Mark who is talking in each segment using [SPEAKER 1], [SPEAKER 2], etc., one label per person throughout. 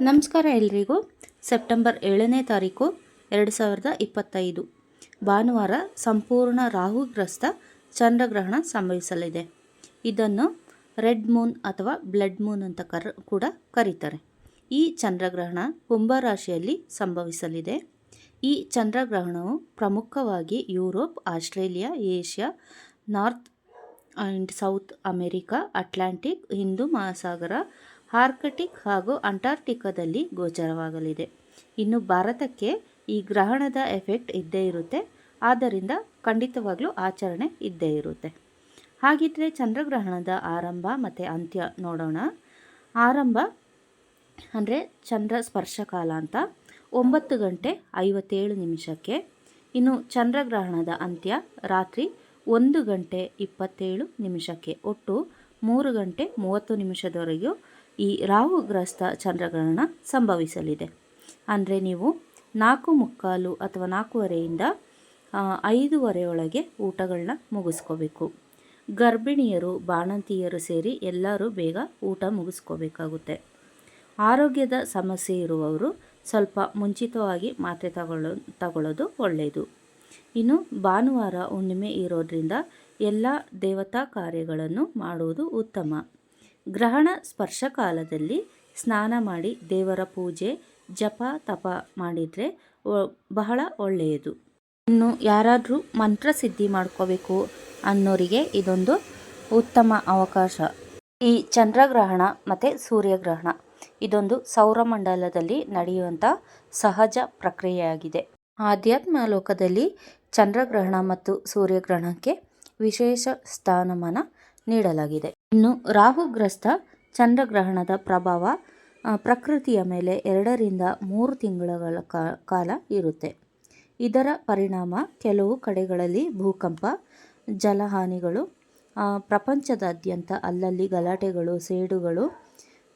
[SPEAKER 1] ನಮಸ್ಕಾರ ಎಲ್ರಿಗೂ. ಸೆಪ್ಟೆಂಬರ್ ಏಳನೇ ತಾರೀಕು, ಎರಡು ಸಾವಿರದ ಇಪ್ಪತ್ತೈದು. ಭಾನುವಾರ ಸಂಪೂರ್ಣ ರಾಹುಗ್ರಸ್ತ ಚಂದ್ರಗ್ರಹಣ ಸಂಭವಿಸಲಿದೆ. ಇದನ್ನು ರೆಡ್ ಮೂನ್ ಅಥವಾ ಬ್ಲಡ್ ಮೂನ್ ಅಂತ ಕರ, ಕೂಡ ಕರೀತಾರೆ. ಈ ಚಂದ್ರಗ್ರಹಣ ಕುಂಭರಾಶಿಯಲ್ಲಿ ಸಂಭವಿಸಲಿದೆ. ಈ ಚಂದ್ರಗ್ರಹಣವು ಪ್ರಮುಖವಾಗಿ Europe, Australia, Asia, north and south America, Atlantic, Hindu ಮಹಾಸಾಗರ ಆರ್ಕಟಿಕ್ ಹಾಗೂ ಅಂಟಾರ್ಟಿಕಾದಲ್ಲಿ ಗೋಚರವಾಗಲಿದೆ. ಇನ್ನು ಭಾರತಕ್ಕೆ ಈ ಗ್ರಹಣದ ಎಫೆಕ್ಟ್ ಇದ್ದೇ ಇರುತ್ತೆ. ಆದ್ದರಿಂದ ಖಂಡಿತವಾಗಲೂ ಆಚರಣೆ ಇದ್ದೇ ಇರುತ್ತೆ. ಹಾಗಿದ್ರೆ ಚಂದ್ರಗ್ರಹಣದ ಆರಂಭ ಮತ್ತು ಅಂತ್ಯ ನೋಡೋಣ. ಆರಂಭ ಅಂದರೆ ಚಂದ್ರ ಸ್ಪರ್ಶಕಾಲ ಅಂತ. ಒಂಬತ್ತು ಗಂಟೆ ಐವತ್ತೇಳು ನಿಮಿಷಕ್ಕೆ. ಇನ್ನು ಚಂದ್ರಗ್ರಹಣದ ಅಂತ್ಯ ರಾತ್ರಿ ಒಂದು ಗಂಟೆ ಇಪ್ಪತ್ತೇಳು ನಿಮಿಷಕ್ಕೆ. ಒಟ್ಟು ಮೂರು ಗಂಟೆ ಮೂವತ್ತು ನಿಮಿಷದವರೆಗೂ ಈ ರಾಹುಗ್ರಸ್ತ ಚಂದ್ರಗ್ರಹಣ ಸಂಭವಿಸಲಿದೆ. ಅಂದರೆ ನೀವು ನಾಲ್ಕು ಮುಕ್ಕಾಲು ಅಥವಾ ನಾಲ್ಕೂವರೆಯಿಂದ ಐದೂವರೆಯೊಳಗೆ ಊಟಗಳನ್ನ ಮುಗಿಸ್ಕೋಬೇಕು. ಗರ್ಭಿಣಿಯರು, ಬಾಣಂತಿಯರು ಸೇರಿ ಎಲ್ಲರೂ ಬೇಗ ಊಟ ಮುಗಿಸ್ಕೋಬೇಕಾಗುತ್ತೆ. ಆರೋಗ್ಯದ ಸಮಸ್ಯೆ ಇರುವವರು ಸ್ವಲ್ಪ ಮುಂಚಿತವಾಗಿ ಮಾತ್ರೆ ತಗೊಳ್ಳೋ, ತಗೊಳ್ಳೋದು ಒಳ್ಳೆಯದು. ಇನ್ನು ಭಾನುವಾರ ಹುಣ್ಣಿಮೆ ಇರೋದ್ರಿಂದ ಎಲ್ಲ ದೇವತಾ ಕಾರ್ಯಗಳನ್ನು ಮಾಡುವುದು ಉತ್ತಮ. ಗ್ರಹಣ ಸ್ಪರ್ಶ ಕಾಲದಲ್ಲಿ ಸ್ನಾನ ಮಾಡಿ ದೇವರ ಪೂಜೆ, ಜಪ, ತಪ ಮಾಡಿದರೆ ಬಹಳ ಒಳ್ಳೆಯದು. ಇನ್ನು ಯಾರಾದರೂ ಮಂತ್ರ ಸಿದ್ಧಿ ಮಾಡ್ಕೋಬೇಕು ಅನ್ನೋರಿಗೆ ಇದೊಂದು ಉತ್ತಮ ಅವಕಾಶ. ಈ ಚಂದ್ರಗ್ರಹಣ ಮತ್ತು ಸೂರ್ಯಗ್ರಹಣ ಇದೊಂದು ಸೌರಮಂಡಲದಲ್ಲಿ ನಡೆಯುವಂಥ ಸಹಜ ಪ್ರಕ್ರಿಯೆಯಾಗಿದೆ. ಆಧ್ಯಾತ್ಮ ಲೋಕದಲ್ಲಿ ಚಂದ್ರಗ್ರಹಣ ಮತ್ತು ಸೂರ್ಯಗ್ರಹಣಕ್ಕೆ ವಿಶೇಷ ಸ್ಥಾನಮಾನ ನೀಡಲಾಗಿದೆ. ಇನ್ನು ರಾಹುಗ್ರಸ್ತ ಚಂದ್ರಗ್ರಹಣದ ಪ್ರಭಾವ ಪ್ರಕೃತಿಯ ಮೇಲೆ ಎರಡರಿಂದ ಮೂರು ತಿಂಗಳ ಕಾಲ ಇರುತ್ತೆ. ಇದರ ಪರಿಣಾಮ ಕೆಲವು ಕಡೆಗಳಲ್ಲಿ ಭೂಕಂಪ, ಜಲಹಾನಿಗಳು ಪ್ರಪಂಚದಾದ್ಯಂತ ಅಲ್ಲಲ್ಲಿ ಗಲಾಟೆಗಳು, ಸೇಡುಗಳು,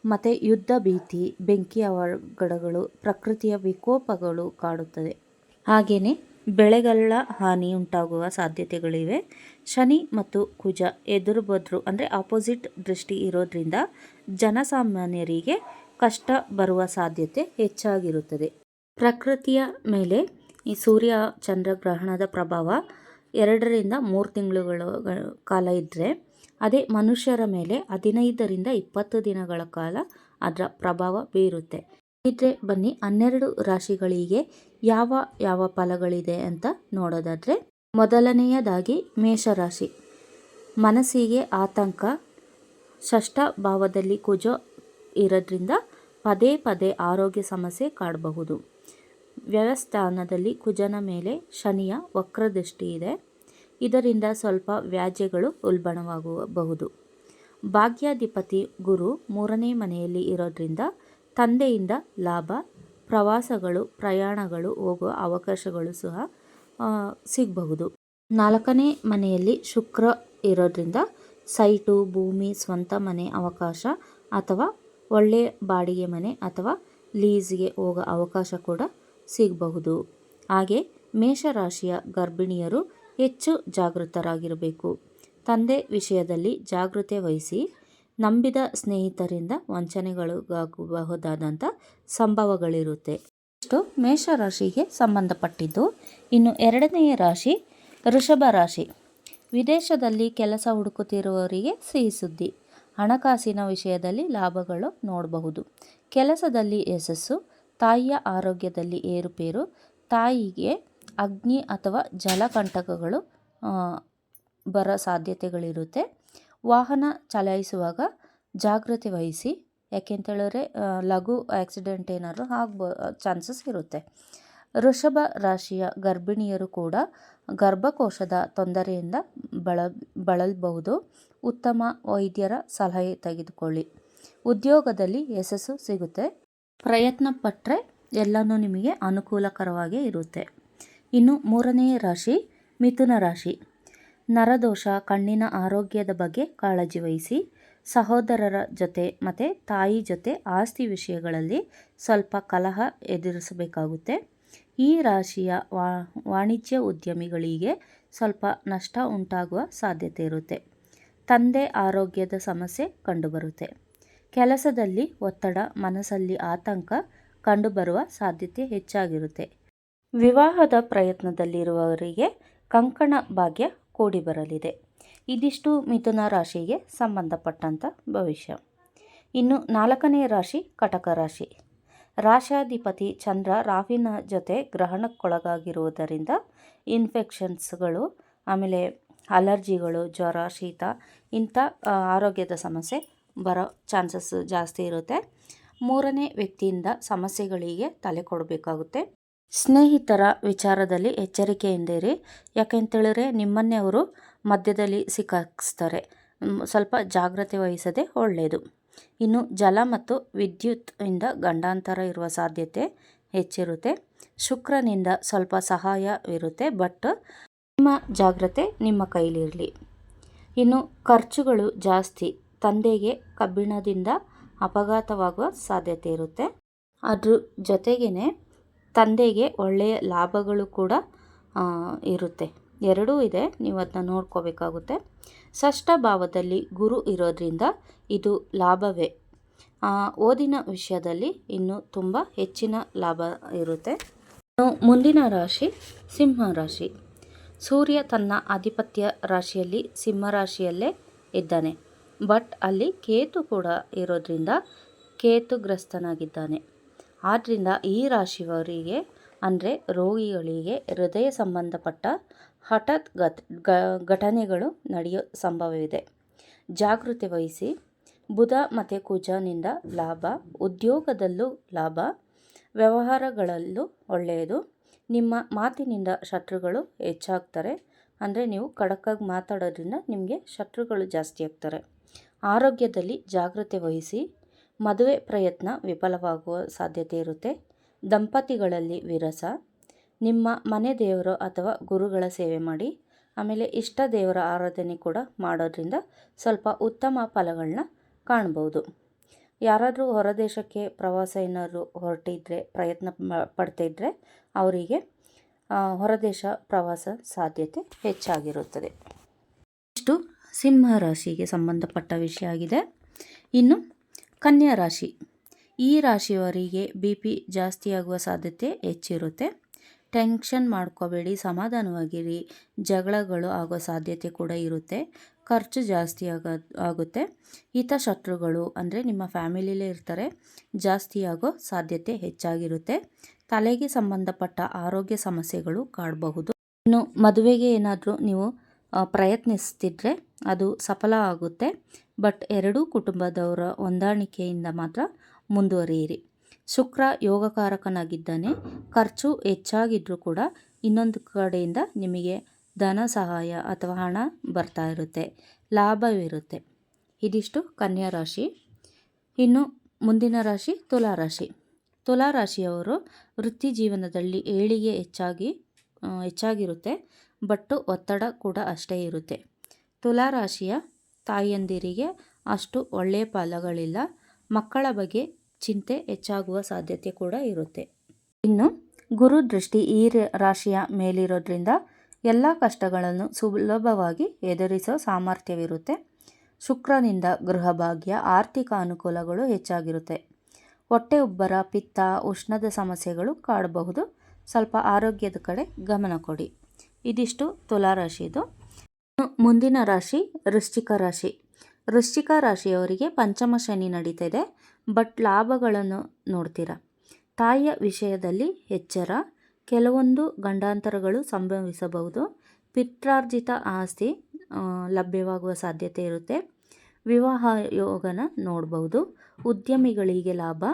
[SPEAKER 1] ಮತ್ತು ಯುದ್ಧ ಭೀತಿ, ಬೆಂಕಿ ಅವಘಡಗಳು, ಪ್ರಕೃತಿಯ ವಿಕೋಪಗಳು ಕಾಡುತ್ತದೆ. ಹಾಗೆಯೇ ಬೆಳೆಗಳ ಹಾನಿ ಉಂಟಾಗುವ ಸಾಧ್ಯತೆಗಳಿವೆ. ಶನಿ ಮತ್ತು ಕುಜ ಎದುರು ಬದ್ರು ಅಂದರೆ ಆಪೋಸಿಟ್ ದೃಷ್ಟಿ ಇರೋದ್ರಿಂದ ಜನಸಾಮಾನ್ಯರಿಗೆ ಕಷ್ಟ ಬರುವ ಸಾಧ್ಯತೆ ಹೆಚ್ಚಾಗಿರುತ್ತದೆ. ಪ್ರಕೃತಿಯ ಮೇಲೆ ಈ ಸೂರ್ಯ ಚಂದ್ರಗ್ರಹಣದ ಪ್ರಭಾವ ಎರಡರಿಂದ ಮೂರು ತಿಂಗಳುಗಳ ಕಾಲ ಇದ್ದರೆ ಅದೇ ಮನುಷ್ಯರ ಮೇಲೆ ಹದಿನೈದರಿಂದ ಇಪ್ಪತ್ತು ದಿನಗಳ ಕಾಲ ಅದರ ಪ್ರಭಾವ ಬೀರುತ್ತೆ. ಇದ್ರೆ ಬನ್ನಿ ಹನ್ನೆರಡು ರಾಶಿಗಳಿಗೆ ಯಾವ ಯಾವ ಫಲಗಳಿದೆ ಅಂತ ನೋಡೋದಾದರೆ ಮೊದಲನೆಯದಾಗಿ ಮೇಷರಾಶಿ. ಮನಸ್ಸಿಗೆ ಆತಂಕ ಷಷ್ಠ ಭಾವದಲ್ಲಿ ಕುಜ ಇರೋದ್ರಿಂದ ಪದೇ ಪದೇ ಆರೋಗ್ಯ ಸಮಸ್ಯೆ ಕಾಡಬಹುದು. ವ್ಯವಸ್ಥಾನದಲ್ಲಿ ಕುಜನ ಮೇಲೆ ಶನಿಯ ವಕ್ರದೃಷ್ಟಿ ಇದೆ. ಇದರಿಂದ ಸ್ವಲ್ಪ ವ್ಯಾಜ್ಯಗಳು ಉಲ್ಬಣವಾಗಬಹುದು. ಭಾಗ್ಯಾಧಿಪತಿ ಗುರು ಮೂರನೇ ಮನೆಯಲ್ಲಿ ಇರೋದ್ರಿಂದ ತಂದೆಯಿಂದ ಲಾಭ ಪ್ರವಾಸಗಳು, ಪ್ರಯಾಣಗಳು, ಹೋಗುವ ಅವಕಾಶಗಳು ಸಹ ಸಿಗಬಹುದು. ನಾಲ್ಕನೇ ಮನೆಯಲ್ಲಿ ಶುಕ್ರ ಇರೋದ್ರಿಂದ ಸೈಟು, ಭೂಮಿ, ಸ್ವಂತ ಮನೆ ಅವಕಾಶ ಅಥವಾ ಒಳ್ಳೆಯ ಬಾಡಿಗೆ ಮನೆ ಅಥವಾ ಲೀಸ್ಗೆ ಹೋಗೋ ಅವಕಾಶ ಕೂಡ ಸಿಗಬಹುದು. ಹಾಗೆ ಮೇಷರಾಶಿಯ ಗರ್ಭಿಣಿಯರು ಹೆಚ್ಚು ಜಾಗೃತರಾಗಿರಬೇಕು. ತಂದೆ ವಿಷಯದಲ್ಲಿ ಜಾಗೃತೆ ವಹಿಸಿ ನಂಬಿದ ಸ್ನೇಹಿತರಿಂದ ವಂಚನೆಗಳಿಗಾಗಬಹುದಾದಂಥ ಸಂಭವಗಳಿರುತ್ತೆ. ಇಷ್ಟು ಮೇಷರಾಶಿಗೆ ಸಂಬಂಧಪಟ್ಟಿದ್ದು. ಇನ್ನು ಎರಡನೆಯ ರಾಶಿ ವೃಷಭ ರಾಶಿ. ವಿದೇಶದಲ್ಲಿ ಕೆಲಸ ಹುಡುಕುತ್ತಿರುವವರಿಗೆ ಸಿಹಿ ಸುದ್ದಿ. ಹಣಕಾಸಿನ ವಿಷಯದಲ್ಲಿ ಲಾಭಗಳು ನೋಡಬಹುದು. ಕೆಲಸದಲ್ಲಿ ಯಶಸ್ಸು, ತಾಯಿಯ ಆರೋಗ್ಯದಲ್ಲಿ ಏರುಪೇರು, ತಾಯಿಗೆ ಅಗ್ನಿ ಅಥವಾ ಜಲಕಂಟಕಗಳು ಬರೋ ಸಾಧ್ಯತೆಗಳಿರುತ್ತೆ. ವಾಹನ ಚಲಾಯಿಸುವಾಗ ಜಾಗ್ರತೆ ವಹಿಸಿ ಯಾಕೆಂತೇಳಿದ್ರೆ ಲಘು ಆಕ್ಸಿಡೆಂಟ್ ಏನಾದರೂ ಆಗ್ಬೋ, ಚಾನ್ಸಸ್ ಇರುತ್ತೆ. ವೃಷಭ ರಾಶಿಯ ಗರ್ಭಿಣಿಯರು ಕೂಡ ಗರ್ಭಕೋಶದ ತೊಂದರೆಯಿಂದ ಬಳ, ಬಳಲಬಹುದು. ಉತ್ತಮ ವೈದ್ಯರ ಸಲಹೆ ತೆಗೆದುಕೊಳ್ಳಿ. ಉದ್ಯೋಗದಲ್ಲಿ ಯಶಸ್ಸು ಸಿಗುತ್ತೆ. ಪ್ರಯತ್ನ ಪಟ್ಟರೆ ಎಲ್ಲನೂ ನಿಮಗೆ ಅನುಕೂಲಕರವಾಗೇ ಇರುತ್ತೆ. ಇನ್ನು ಮೂರನೇ ರಾಶಿ, ಮಿಥುನ ರಾಶಿ. ನರದೋಷ ಕಣ್ಣಿನ ಆರೋಗ್ಯದ ಬಗ್ಗೆ ಕಾಳಜಿ ವಹಿಸಿ, ಸಹೋದರರ ಜೊತೆ ಮತ್ತು ತಾಯಿ ಜೊತೆ ಆಸ್ತಿ ವಿಷಯಗಳಲ್ಲಿ ಸ್ವಲ್ಪ ಕಲಹ ಎದುರಿಸಬೇಕಾಗುತ್ತೆ. ಈ ರಾಶಿಯ ವಾಣಿಜ್ಯ ಉದ್ಯಮಿಗಳಿಗೆ ಸ್ವಲ್ಪ ನಷ್ಟ ಉಂಟಾಗುವ ಸಾಧ್ಯತೆ ಇರುತ್ತೆ. ತಂದೆ ಆರೋಗ್ಯದ ಸಮಸ್ಯೆ ಕಂಡುಬರುತ್ತೆ. ಕೆಲಸದಲ್ಲಿ ಒತ್ತಡ, ಮನಸ್ಸಲ್ಲಿ ಆತಂಕ ಕಂಡುಬರುವ ಸಾಧ್ಯತೆ ಹೆಚ್ಚಾಗಿರುತ್ತೆ. ವಿವಾಹದ ಪ್ರಯತ್ನದಲ್ಲಿರುವವರಿಗೆ ಕಂಕಣ ಭಾಗ್ಯ ಕೂಡಿ ಬರಲಿದೆ. ಇದಿಷ್ಟು ಮಿಥುನ ರಾಶಿಗೆ ಸಂಬಂಧಪಟ್ಟಂಥ ಭವಿಷ್ಯ. ಇನ್ನು ನಾಲ್ಕನೇ ರಾಶಿ ಕಟಕ ರಾಶಿ. ರಾಶಾಧಿಪತಿ ಚಂದ್ರ ರಾವಿನ ಜೊತೆ ಗ್ರಹಣಕ್ಕೊಳಗಾಗಿರುವುದರಿಂದ ಇನ್ಫೆಕ್ಷನ್ಸ್ಗಳು, ಆಮೇಲೆ ಅಲರ್ಜಿಗಳು, ಜ್ವರ, ಶೀತ ಇಂಥ ಆರೋಗ್ಯದ ಸಮಸ್ಯೆ ಬರೋ ಚಾನ್ಸಸ್ ಜಾಸ್ತಿ ಇರುತ್ತೆ. ಮೂರನೇ ವ್ಯಕ್ತಿಯಿಂದ ಸಮಸ್ಯೆಗಳಿಗೆ ತಲೆ ಕೊಡಬೇಕಾಗುತ್ತೆ. ಸ್ನೇಹಿತರ ವಿಚಾರದಲ್ಲಿ ಎಚ್ಚರಿಕೆಯಿಂದಿರಿ. ಯಾಕೆಂತೇಳಿದ್ರೆ ನಿಮ್ಮನ್ನೇ ಅವರು ಮಧ್ಯದಲ್ಲಿ ಸಿಕ್ಕಾಕ್ಸ್ತಾರೆ ಸ್ವಲ್ಪ ಜಾಗ್ರತೆ ವಹಿಸದೆ ಒಳ್ಳೆಯದು ಇನ್ನು ಜಲ ಮತ್ತು ವಿದ್ಯುತ್ ಇಂದ ಗಂಡಾಂತರ ಇರುವ ಸಾಧ್ಯತೆ ಹೆಚ್ಚಿರುತ್ತೆ. ಶುಕ್ರನಿಂದ ಸ್ವಲ್ಪ ಸಹಾಯವಿರುತ್ತೆ, ಬಟ್ ನಿಮ್ಮ ಜಾಗ್ರತೆ ನಿಮ್ಮ ಕೈಲಿರಲಿ. ಇನ್ನು ಖರ್ಚುಗಳು ಜಾಸ್ತಿ, ತಂದೆಗೆ ಕಬ್ಬಿಣದಿಂದ ಅಪಘಾತವಾಗುವ ಸಾಧ್ಯತೆ ಇರುತ್ತೆ. ಅದ್ರ ಜೊತೆಗೇ ತಂದೆಗೆ ಒಳ್ಳೆಯ ಲಾಭಗಳು ಕೂಡ ಇರುತ್ತೆ. ಎರಡೂ ಇದೆ, ನೀವು ಅದನ್ನ ನೋಡ್ಕೋಬೇಕಾಗುತ್ತೆ. ಷಷ್ಠ ಭಾವದಲ್ಲಿ ಗುರು ಇರೋದ್ರಿಂದ ಇದು ಲಾಭವೇ. ಓದಿನ ವಿಷಯದಲ್ಲಿ ಇನ್ನು ತುಂಬ ಹೆಚ್ಚಿನ ಲಾಭ ಇರುತ್ತೆ. ಮುಂದಿನ ರಾಶಿ ಸಿಂಹ ರಾಶಿ. ಸೂರ್ಯ ತನ್ನ ಆಧಿಪತ್ಯ ರಾಶಿಯಲ್ಲಿ ಸಿಂಹ ರಾಶಿಯಲ್ಲೇ ಇದ್ದಾನೆ. ಬಟ್ ಅಲ್ಲಿ ಕೇತು ಕೂಡ ಇರೋದ್ರಿಂದ ಕೇತುಗ್ರಸ್ತನಾಗಿದ್ದಾನೆ ಆದ್ದರಿಂದ ಈ ರಾಶಿಯವರಿಗೆ, ಅಂದರೆ ರೋಗಿಗಳಿಗೆ ಹೃದಯ ಸಂಬಂಧಪಟ್ಟ ಹಠಾತ್ ಗತ್ ಘಟನೆಗಳು ನಡೆಯೋ ಸಂಭವವಿದೆ. ಜಾಗೃತಿ ವಹಿಸಿ, ಬುಧ ಮತ್ತು ಕುಜನಿಂದ ಲಾಭ, ಉದ್ಯೋಗದಲ್ಲೂ ಲಾಭ, ವ್ಯವಹಾರಗಳಲ್ಲೂ ಒಳ್ಳೆಯದು. ನಿಮ್ಮ ಮಾತಿನಿಂದ ಶತ್ರುಗಳು ಹೆಚ್ಚಾಗ್ತಾರೆ. ಅಂದರೆ ನೀವು ಖಡಕ್ಕಾಗಿ ಮಾತಾಡೋದ್ರಿಂದ ನಿಮಗೆ ಶತ್ರುಗಳು ಜಾಸ್ತಿ ಆಗ್ತಾರೆ. ಆರೋಗ್ಯದಲ್ಲಿ ಜಾಗ್ರತೆ ವಹಿಸಿ ಮದುವೆ ಪ್ರಯತ್ನ ವಿಫಲವಾಗುವ ಸಾಧ್ಯತೆ ಇರುತ್ತೆ. ದಂಪತಿಗಳಲ್ಲಿ ವಿರಸ. ನಿಮ್ಮ ಮನೆ ದೇವರು ಅಥವಾ ಗುರುಗಳ ಸೇವೆ ಮಾಡಿ. ಆಮೇಲೆ ಇಷ್ಟ ದೇವರ ಆರಾಧನೆ ಕೂಡ ಮಾಡೋದ್ರಿಂದ ಸ್ವಲ್ಪ ಉತ್ತಮ ಫಲಗಳನ್ನ ಕಾಣ್ಬೋದು. ಯಾರಾದರೂ ಹೊರದೇಶಕ್ಕೆ ಪ್ರವಾಸ ಏನಾದರೂ ಹೊರಟಿದ್ರೆ, ಪ್ರಯತ್ನ ಪಡ್ತಿದ್ರೆ ಅವರಿಗೆ ಹೊರದೇಶ ಪ್ರವಾಸ ಸಾಧ್ಯತೆ ಹೆಚ್ಚಾಗಿರುತ್ತದೆ. ಇಷ್ಟು ಸಿಂಹ ರಾಶಿಗೆ ಸಂಬಂಧಪಟ್ಟ ವಿಷಯ ಆಗಿದೆ. ಇನ್ನು ಕನ್ಯಾ ರಾಶಿ. ಈ ರಾಶಿಯವರಿಗೆ ಬಿ ಪಿ ಜಾಸ್ತಿಯಾಗುವ ಸಾಧ್ಯತೆ ಹೆಚ್ಚಿರುತ್ತೆ. ಟೆನ್ಷನ್ ಮಾಡ್ಕೋಬೇಡಿ, ಸಮಾಧಾನವಾಗಿರಿ. ಜಗಳಗಳು ಆಗೋ ಸಾಧ್ಯತೆ ಕೂಡ ಇರುತ್ತೆ. ಖರ್ಚು ಜಾಸ್ತಿ ಆಗ, ಆಗುತ್ತೆ. ಹಿತಶತ್ರುಗಳು ಅಂದರೆ ನಿಮ್ಮ ಫ್ಯಾಮಿಲಿಲೇ ಇರ್ತಾರೆ. ಜಾಸ್ತಿ ಆಗೋ ಸಾಧ್ಯತೆ ಹೆಚ್ಚಾಗಿರುತ್ತೆ. ತಲೆಗೆ ಸಂಬಂಧಪಟ್ಟ ಆರೋಗ್ಯ ಸಮಸ್ಯೆಗಳು ಕಾಡಬಹುದು. ಇನ್ನು ಮದುವೆಗೆ ಏನಾದರೂ ನೀವು ಪ್ರಯತ್ನಿಸ್ತಿದ್ರೆ ಅದು ಸಫಲ ಆಗುತ್ತೆ. ಬಟ್ ಎರಡೂ ಕುಟುಂಬದವರ ಹೊಂದಾಣಿಕೆಯಿಂದ ಮಾತ್ರ ಮುಂದುವರಿಯಿರಿ. ಶುಕ್ರ ಯೋಗಕಾರಕನಾಗಿದ್ದಾನೆ. ಖರ್ಚು ಹೆಚ್ಚಾಗಿದ್ದರೂ ಕೂಡ ಇನ್ನೊಂದು ಕಡೆಯಿಂದ ನಿಮಗೆ ಧನ ಸಹಾಯ ಅಥವಾ ಹಣ ಬರ್ತಾ ಇರುತ್ತೆ. ಲಾಭವಿರುತ್ತೆ ಇದಿಷ್ಟು ಕನ್ಯಾ ರಾಶಿ. ಇನ್ನು ಮುಂದಿನ ರಾಶಿ ತುಲಾ ರಾಶಿ. ತುಲಾ ರಾಶಿಯವರು ವೃತ್ತಿ ಜೀವನದಲ್ಲಿ ಏಳಿಗೆ ಹೆಚ್ಚಾಗಿ ಹೆಚ್ಚಾಗಿರುತ್ತೆ. ಬಟ್ ಒತ್ತಡ ಕೂಡ ಅಷ್ಟೇ ಇರುತ್ತೆ. ತುಲಾ ರಾಶಿಯ ತಾಯಿಯಂದಿರಿಗೆ ಅಷ್ಟು ಒಳ್ಳೆಯ ಫಲಗಳಿಲ್ಲ. ಮಕ್ಕಳ ಬಗ್ಗೆ ಚಿಂತೆ ಹೆಚ್ಚಾಗುವ ಸಾಧ್ಯತೆ ಕೂಡ ಇರುತ್ತೆ. ಇನ್ನು ಗುರು ದೃಷ್ಟಿ ಈ ರಾಶಿಯ ಮೇಲಿರೋದ್ರಿಂದ ಎಲ್ಲ ಕಷ್ಟಗಳನ್ನು ಸುಲಭವಾಗಿ ಎದುರಿಸೋ ಸಾಮರ್ಥ್ಯವಿರುತ್ತೆ. ಶುಕ್ರನಿಂದ ಗೃಹಭಾಗ್ಯ, ಆರ್ಥಿಕ ಅನುಕೂಲಗಳು ಹೆಚ್ಚಾಗಿರುತ್ತೆ. ಹೊಟ್ಟೆ ಉಬ್ಬರ ಪಿತ್ತ, ಉಷ್ಣದ ಸಮಸ್ಯೆಗಳು ಕಾಡಬಹುದು. ಸ್ವಲ್ಪ ಆರೋಗ್ಯದ ಕಡೆ ಗಮನ ಕೊಡಿ. ಇದಿಷ್ಟು ತುಲಾ ರಾಶಿದು ಇನ್ನು ಮುಂದಿನ ರಾಶಿ ವೃಶ್ಚಿಕ ರಾಶಿ. ವೃಶ್ಚಿಕ ರಾಶಿಯವರಿಗೆ ಪಂಚಮ ಶನಿ ನಡೀತಾ ಇದೆ ಬಟ್ ಲಾಭಗಳನ್ನು ನೋಡ್ತೀರಾ? ತಾಯಿಯ ವಿಷಯದಲ್ಲಿ ಎಚ್ಚರ. ಕೆಲವೊಂದು ಗಂಡಾಂತರಗಳು ಸಂಭವಿಸಬಹುದು. ಪಿತ್ರಾರ್ಜಿತ ಆಸ್ತಿ ಲಭ್ಯವಾಗುವ ಸಾಧ್ಯತೆ ಇರುತ್ತೆ. ವಿವಾಹ ಯೋಗನ ನೋಡಬಹುದು. ಉದ್ಯಮಿಗಳಿಗೆ ಲಾಭ.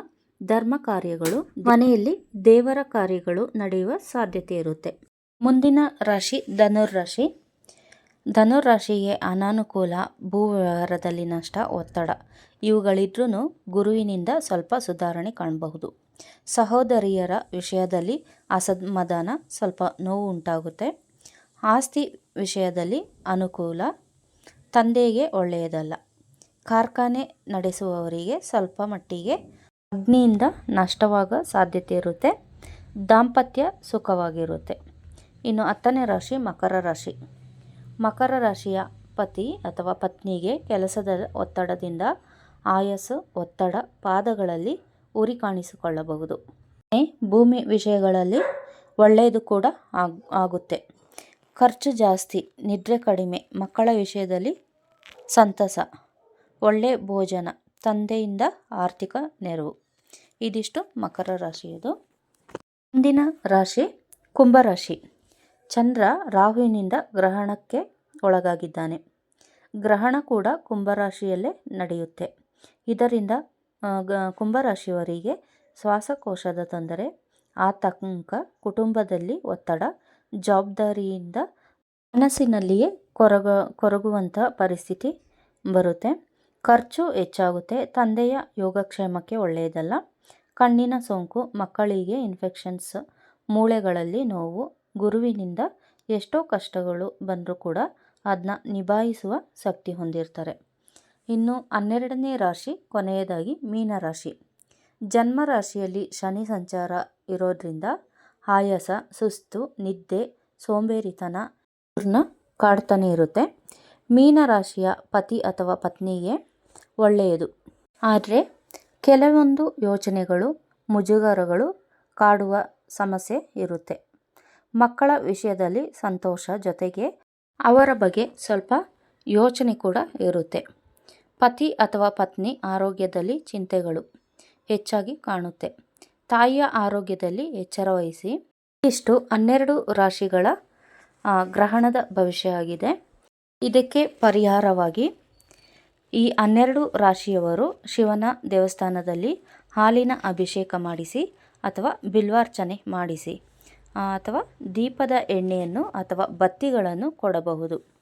[SPEAKER 1] ಧರ್ಮ ಕಾರ್ಯಗಳು, ಮನೆಯಲ್ಲಿ ದೇವರ ಕಾರ್ಯಗಳು ನಡೆಯುವ ಸಾಧ್ಯತೆ ಇರುತ್ತೆ. ಮುಂದಿನ ರಾಶಿ ಧನುರ್ರಾಶಿ ಧನುರಾಶಿಗೆ ಅನಾನುಕೂಲ ಭೂ ವ್ಯವಹಾರದಲ್ಲಿ ನಷ್ಟ, ಒತ್ತಡ. ಇವುಗಳಿದ್ರೂ ಗುರುವಿನಿಂದ ಸ್ವಲ್ಪ ಸುಧಾರಣೆ ಕಾಣಬಹುದು. ಸಹೋದರಿಯರ ವಿಷಯದಲ್ಲಿ ಅಸಮಾಧಾನ ಸ್ವಲ್ಪ ನೋವು ಉಂಟಾಗುತ್ತೆ ಆಸ್ತಿ ವಿಷಯದಲ್ಲಿ ಅನುಕೂಲ, ತಂದೆಗೆ ಒಳ್ಳೆಯದಲ್ಲ. ಕಾರ್ಖಾನೆ ನಡೆಸುವವರಿಗೆ ಸ್ವಲ್ಪ ಮಟ್ಟಿಗೆ ಅಗ್ನಿಯಿಂದ ನಷ್ಟವಾಗೋ ಸಾಧ್ಯತೆ ಇರುತ್ತೆ. ದಾಂಪತ್ಯ ಸುಖವಾಗಿರುತ್ತೆ. ಇನ್ನು ಹತ್ತನೇ ರಾಶಿ ಮಕರ ರಾಶಿ. ಮಕರ ರಾಶಿಯ ಪತಿ ಅಥವಾ ಪತ್ನಿಗೆ ಕೆಲಸದ ಒತ್ತಡದಿಂದ ಆಯಸ್ಸು, ಒತ್ತಡ ಪಾದಗಳಲ್ಲಿ ಉರಿ ಕಾಣಿಸಿಕೊಳ್ಳಬಹುದು. ಭೂಮಿ ವಿಷಯಗಳಲ್ಲಿ ಒಳ್ಳೆಯದು ಕೂಡ ಆಗ್, ಆಗುತ್ತೆ. ಖರ್ಚು ಜಾಸ್ತಿ, ನಿದ್ರೆ ಕಡಿಮೆ, ಮಕ್ಕಳ ವಿಷಯದಲ್ಲಿ ಸಂತಸ, ಒಳ್ಳೆ ಭೋಜನ, ತಂದೆಯಿಂದ ಆರ್ಥಿಕ ನೆರವು. ಇದಿಷ್ಟು ಮಕರ ರಾಶಿಯದು. ಮುಂದಿನ ರಾಶಿ ಕುಂಭರಾಶಿ ಚಂದ್ರ ರಾಹುವಿನಿಂದ ಗ್ರಹಣಕ್ಕೆ ಒಳಗಾಗಿದ್ದಾನೆ. ಗ್ರಹಣ ಕೂಡ ಕುಂಭರಾಶಿಯಲ್ಲೇ ನಡೆಯುತ್ತೆ. ಇದರಿಂದ ಗ, ಕುಂಭರಾಶಿಯವರಿಗೆ ಶ್ವಾಸಕೋಶದ ತೊಂದರೆ, ಆತಂಕ, ಕುಟುಂಬದಲ್ಲಿ ಒತ್ತಡ, ಜವಾಬ್ದಾರಿಯಿಂದ ಮನಸ್ಸಿನಲ್ಲಿಯೇ ಕೊರಗ, ಕೊರಗುವಂಥ ಪರಿಸ್ಥಿತಿ ಬರುತ್ತೆ. ಖರ್ಚು ಹೆಚ್ಚಾಗುತ್ತೆ. ತಂದೆಯ ಯೋಗಕ್ಷೇಮಕ್ಕೆ ಒಳ್ಳೆಯದಲ್ಲ. ಕಣ್ಣಿನ ಸೋಂಕು, ಮಕ್ಕಳಿಗೆ ಇನ್ಫೆಕ್ಷನ್ಸ್ ಮೂಳೆಗಳಲ್ಲಿ ನೋವು ಗುರುವಿನಿಂದ ಎಷ್ಟೋ ಕಷ್ಟಗಳು ಬಂದರೂ ಕೂಡ ಅದನ್ನ ನಿಭಾಯಿಸುವ ಶಕ್ತಿ ಹೊಂದಿರ್ತಾರೆ. ಇನ್ನು ಹನ್ನೆರಡನೇ ರಾಶಿ ಕೊನೆಯದಾಗಿ ಮೀನರಾಶಿ ಜನ್ಮ ರಾಶಿಯಲ್ಲಿ ಶನಿ ಸಂಚಾರ ಇರೋದ್ರಿಂದ ಆಯಾಸ, ಸುಸ್ತು, ನಿದ್ದೆ, ಸೋಂಬೇರಿತನ ಕಾಡ್ತಾನೆ ಇರುತ್ತೆ. ಮೀನರಾಶಿಯ ಪತಿ ಅಥವಾ ಪತ್ನಿಗೆ ಒಳ್ಳೆಯದು. ಆದರೆ ಕೆಲವೊಂದು ಯೋಚನೆಗಳು, ಮುಜುಗರಗಳು ಕಾಡುವ ಸಮಸ್ಯೆ ಇರುತ್ತೆ. ಮಕ್ಕಳ ವಿಷಯದಲ್ಲಿ ಸಂತೋಷ ಜೊತೆಗೆ ಅವರ ಬಗ್ಗೆ ಸ್ವಲ್ಪ ಯೋಚನೆ ಕೂಡ ಇರುತ್ತೆ. ಪತಿ ಅಥವಾ ಪತ್ನಿ ಆರೋಗ್ಯದಲ್ಲಿ ಚಿಂತೆಗಳು ಹೆಚ್ಚಾಗಿ ಕಾಣುತ್ತೆ. ತಾಯಿಯ ಆರೋಗ್ಯದಲ್ಲಿ ಎಚ್ಚರ ವಹಿಸಿ ಇಷ್ಟು ಹನ್ನೆರಡು ರಾಶಿಗಳ ಗ್ರಹಣದ ಭವಿಷ್ಯ ಆಗಿದೆ. ಇದಕ್ಕೆ ಪರಿಹಾರವಾಗಿ ಈ ಹನ್ನೆರಡು ರಾಶಿಯವರು ಶಿವನ ದೇವಸ್ಥಾನದಲ್ಲಿ ಹಾಲಿನ ಅಭಿಷೇಕ ಮಾಡಿಸಿ ಅಥವಾ ಬಿಲ್ವಾರ್ಚನೆ ಮಾಡಿಸಿ. ಅಥವಾ ದೀಪದ ಎಣ್ಣೆಯನ್ನು ಅಥವಾ ಬತ್ತಿಗಳನ್ನು ಕೊಡಬಹುದು.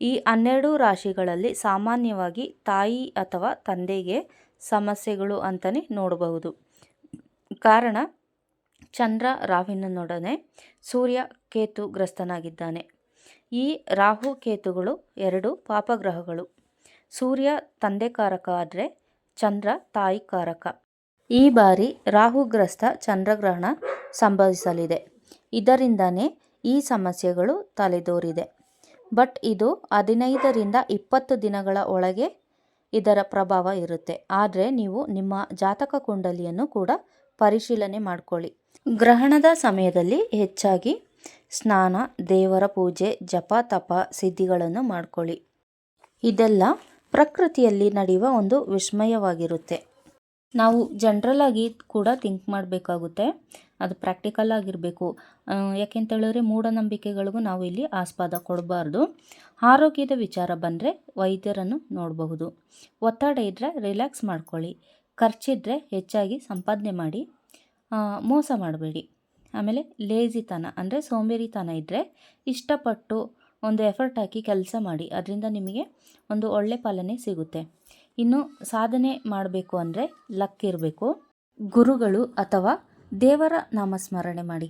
[SPEAKER 1] ಈ ಹನ್ನೆರಡು ರಾಶಿಗಳಲ್ಲಿ ಸಾಮಾನ್ಯವಾಗಿ ತಾಯಿ ಅಥವಾ ತಂದೆಗೆ ಸಮಸ್ಯೆಗಳು ಅಂತಲೇ ನೋಡಬಹುದು. ಕಾರಣ, ಚಂದ್ರ ರಾಹುವಿನೊಡನೆ ಸೂರ್ಯ ಕೇತು ಗ್ರಸ್ತನಾಗಿದ್ದಾನೆ. ಈ ರಾಹು ಕೇತುಗಳು ಎರಡು ಪಾಪಗ್ರಹಗಳು. ಸೂರ್ಯ ತಂದೆಕಾರಕ ಆದರೆ ಚಂದ್ರ ತಾಯಿ ಕಾರಕ ಈ ಬಾರಿ ರಾಹುಗ್ರಸ್ತ ಚಂದ್ರಗ್ರಹಣ ಸಂಭವಿಸಲಿದೆ. ಇದರಿಂದನೇ ಈ ಸಮಸ್ಯೆಗಳು ತಲೆದೋರಿದೆ. ಬಟ್ ಇದು ಹದಿನೈದರಿಂದ ಇಪ್ಪತ್ತು ದಿನಗಳ ಒಳಗೆ ಇದರ ಪ್ರಭಾವ ಇರುತ್ತೆ. ಆದರೆ ನೀವು ನಿಮ್ಮ ಜಾತಕ ಕುಂಡಲಿಯನ್ನು ಕೂಡ ಪರಿಶೀಲನೆ ಮಾಡಿಕೊಳ್ಳಿ. ಗ್ರಹಣದ ಸಮಯದಲ್ಲಿ ಹೆಚ್ಚಾಗಿ ಸ್ನಾನ, ದೇವರ ಪೂಜೆ, ಜಪ, ತಪ ಸಿದ್ಧಿಗಳನ್ನು ಮಾಡ್ಕೊಳ್ಳಿ. ಇದೆಲ್ಲ ಪ್ರಕೃತಿಯಲ್ಲಿ ನಡೆಯುವ ಒಂದು ವಿಸ್ಮಯವಾಗಿರುತ್ತೆ. ನಾವು ಜನರಲ್ ಆಗಿ ಕೂಡ ಥಿಂಕ್ ಮಾಡಬೇಕಾಗುತ್ತೆ. ಅದು ಪ್ರಾಕ್ಟಿಕಲ್ ಆಗಿರಬೇಕು. ಯಾಕೆಂತೇಳಿದ್ರೆ ಮೂಢನಂಬಿಕೆಗಳಿಗೂ ನಾವು ಇಲ್ಲಿ ಆಸ್ಪದ ಕೊಡಬಾರ್ದು. ಆರೋಗ್ಯದ ವಿಚಾರ ಬಂದರೆ ವೈದ್ಯರನ್ನು ನೋಡಬಹುದು. ಒತ್ತಡ ಇದ್ದರೆ ರಿಲ್ಯಾಕ್ಸ್ ಮಾಡ್ಕೊಳ್ಳಿ. ಖರ್ಚಿದ್ರೆ ಹೆಚ್ಚಾಗಿ ಸಂಪಾದನೆ ಮಾಡಿ. ಮೋಸ ಮಾಡಬೇಡಿ. ಆಮೇಲೆ ಲೇಜಿತನ ಅಂದರೆ ಸೋಂಬೇರಿತನ ಇದ್ದರೆ ಇಷ್ಟಪಟ್ಟು ಒಂದು ಎಫರ್ಟ್ ಹಾಕಿ ಕೆಲಸ ಮಾಡಿ. ಅದರಿಂದ ನಿಮಗೆ ಒಂದು ಒಳ್ಳೆ ಫಲನೆ ಸಿಗುತ್ತೆ. ಇನ್ನು ಸಾಧನೆ ಮಾಡಬೇಕು ಅಂದರೆ ಲಕ್ ಇರಬೇಕು. ಗುರುಗಳು ಅಥವಾ ದೇವರ ನಾಮಸ್ಮರಣೆ ಮಾಡಿ.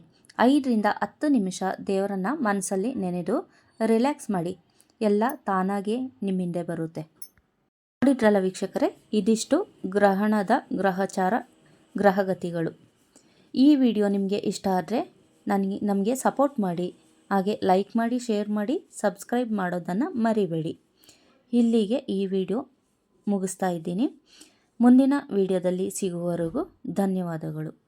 [SPEAKER 1] ಐದರಿಂದ ಹತ್ತು ನಿಮಿಷ ದೇವರನ್ನು ಮನಸ್ಸಲ್ಲಿ ನೆನೆದು ರಿಲ್ಯಾಕ್ಸ್ ಮಾಡಿ. ಎಲ್ಲ ತಾನಾಗೇ ನಿಮ್ಮಿಂದೆ ಬರುತ್ತೆ. ನೋಡಿದ್ರಲ್ಲ ವೀಕ್ಷಕರೇ, ಇದಿಷ್ಟು ಗ್ರಹಣದ ಗ್ರಹಚಾರ ಗ್ರಹಗತಿಗಳು. ಈ ವಿಡಿಯೋ ನಿಮಗೆ ಇಷ್ಟ ಆದರೆ ನನಗೆ, ನಮಗೆ ಸಪೋರ್ಟ್ ಮಾಡಿ. ಹಾಗೆ ಲೈಕ್ ಮಾಡಿ ಶೇರ್ ಮಾಡಿ ಸಬ್ಸ್ಕ್ರೈಬ್ ಮಾಡೋದನ್ನು ಮರಿಬೇಡಿ. ಇಲ್ಲಿಗೆ ಈ ವಿಡಿಯೋ ಮುಗಿಸ್ತಾ ಇದ್ದೀನಿ. ಮುಂದಿನ ವಿಡಿಯೋದಲ್ಲಿ ಸಿಗುವವರೆಗೂ ಧನ್ಯವಾದಗಳು.